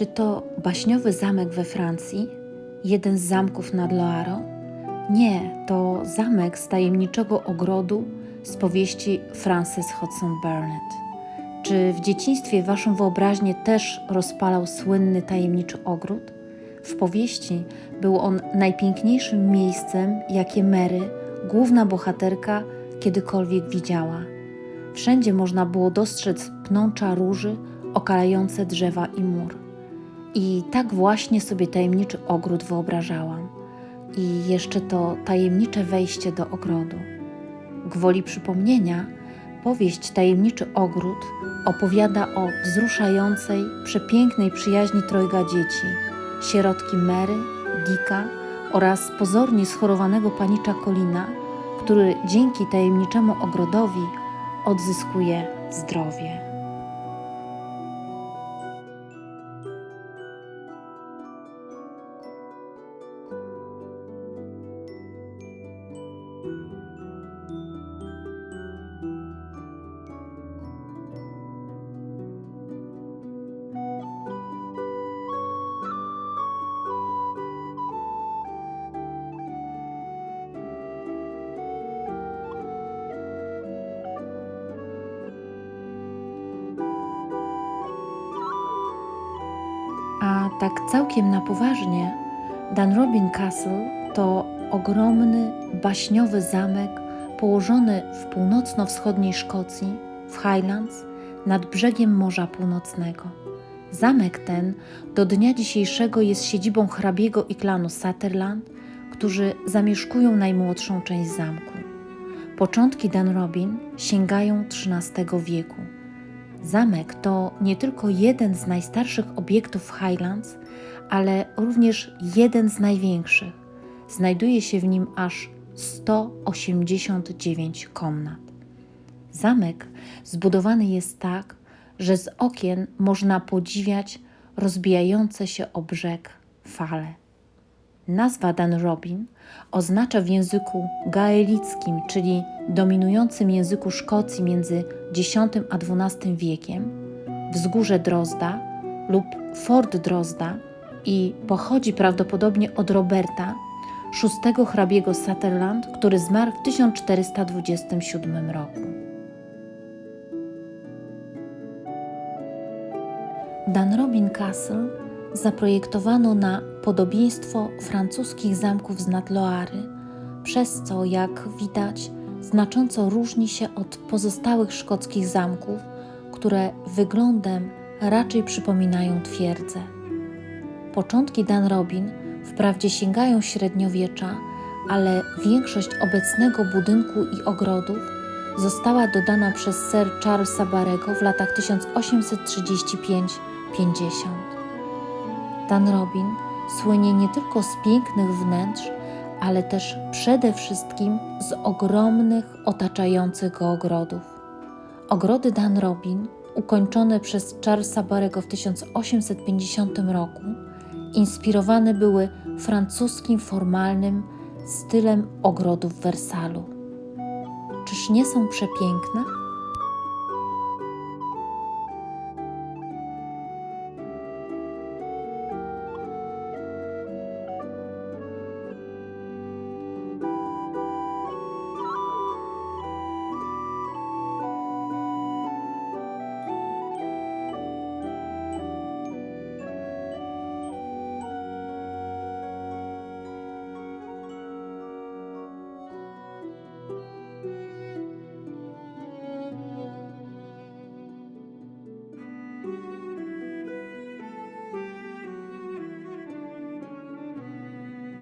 Czy to baśniowy zamek we Francji? Jeden z zamków nad Loarą? Nie, to zamek z tajemniczego ogrodu z powieści Frances Hodgson Burnett. Czy w dzieciństwie waszą wyobraźnię też rozpalał słynny tajemniczy ogród? W powieści był on najpiękniejszym miejscem, jakie Mary, główna bohaterka, kiedykolwiek widziała. Wszędzie można było dostrzec pnącza róży okalające drzewa i mur. I tak właśnie sobie tajemniczy ogród wyobrażałam. I jeszcze to tajemnicze wejście do ogrodu. Gwoli przypomnienia, powieść Tajemniczy Ogród opowiada o wzruszającej, przepięknej przyjaźni trojga dzieci sierotki Mary, Dicka oraz pozornie schorowanego panicza Colina, który dzięki tajemniczemu ogrodowi odzyskuje zdrowie. Tak całkiem na poważnie, Dunrobin Castle to ogromny, baśniowy zamek położony w północno-wschodniej Szkocji, w Highlands, nad brzegiem Morza Północnego. Zamek ten do dnia dzisiejszego jest siedzibą hrabiego i klanu Sutherland, którzy zamieszkują najmłodszą część zamku. Początki Dunrobin sięgają XIII wieku. Zamek to nie tylko jeden z najstarszych obiektów Highlands, ale również jeden z największych. Znajduje się w nim aż 189 komnat. Zamek zbudowany jest tak, że z okien można podziwiać rozbijające się o brzeg fale. Nazwa Dunrobin oznacza w języku gaelickim, czyli dominującym języku Szkocji między X a XII wiekiem, wzgórze Drozda lub Fort Drozda i pochodzi prawdopodobnie od Roberta, szóstego hrabiego Sutherland, który zmarł w 1427 roku. Dunrobin Castle zaprojektowano na podobieństwo francuskich zamków z Nadloary, przez co, jak widać, znacząco różni się od pozostałych szkockich zamków, które wyglądem raczej przypominają twierdzę. Początki Dunrobin wprawdzie sięgają średniowiecza, ale większość obecnego budynku i ogrodów została dodana przez Sir Charlesa Barego w latach 1835-50. Dunrobin słynie nie tylko z pięknych wnętrz, ale też przede wszystkim z ogromnych otaczających go ogrodów. Ogrody Dunrobin, ukończone przez Charlesa Barego w 1850 roku, inspirowane były francuskim formalnym stylem ogrodów w Wersalu. Czyż nie są przepiękne?